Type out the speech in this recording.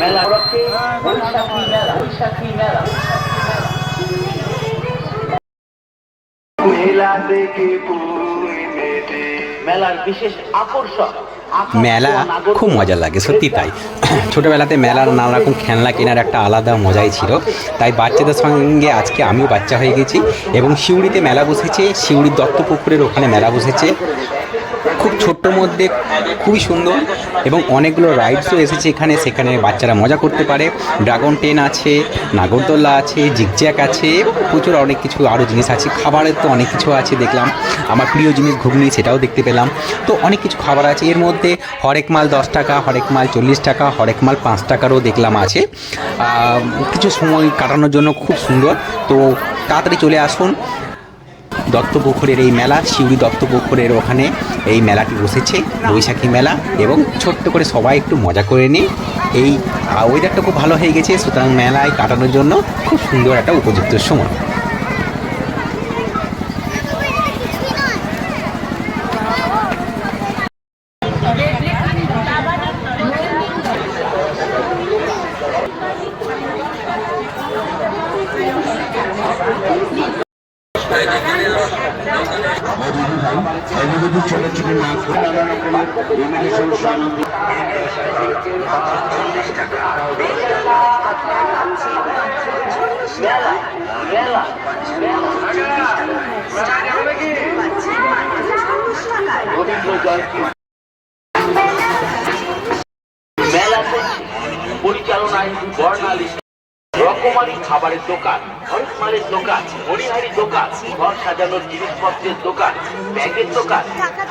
মেলা বৈশাখী বৈশাখী মেলার বিশেষ আকর্ষণ। মেলা খুব মজা লাগে সত্যি তাই। ছোটোবেলাতে মেলার নানা রকম খেলনা কেনার একটা আলাদা মজাই ছিল। তাই বাচ্চাদের সঙ্গে আজকে আমিও বাচ্চা হয়ে গেছি এবং শিউড়িতে মেলা বসেছে শিউড়ির দত্তপুকুরের ওখানে মেলা বসেছে। খুব ছোট্ট মধ্যে, খুবই সুন্দর এবং অনেকগুলো রাইডসও এসেছে এখানে। সেখানে বাচ্চারা মজা করতে পারে। ড্রাগন ট্রেন আছে নাগরদোল্লা আছে জিগজ্যাক আছে, প্রচুর অনেক কিছু আরও জিনিস আছে। খাবারের তো অনেক কিছু আছে দেখলাম। আমার প্রিয় জিনিস ঘুগনি সেটাও দেখতে পেলাম। তো অনেক কিছু খাবার আছে। এর মধ্যে হরেক মাল দশ টাকা, হরেক মাল চল্লিশ টাকা, হরেক মাল পাঁচ টাকারও দেখলাম আছে। কিছু সময় কাটানোর জন্য খুব সুন্দর। তো তাড়াতাড়ি চলে আসুন। দত্তপুকুরের এই মেলা শিউরি দত্তপুকুরের ওখানে এই মেলাটি বসেছে, বৈশাখী মেলা এবং ছোট্ট করে সবাই একটু মজা করে নিন। এই ওয়েদারটা খুব ভালো হয়ে গেছে, সুতরাং মেলায় কাটানোর জন্য খুব সুন্দর একটা উপযুক্ত সময়। পরিচালনায় বর্ণালী রকমারি খাবারের দোকান। হরেক মালের দোকান হরিহারি দোকান ঘর সাজানোর জিনিসপত্রের দোকান ব্যাগের দোকান।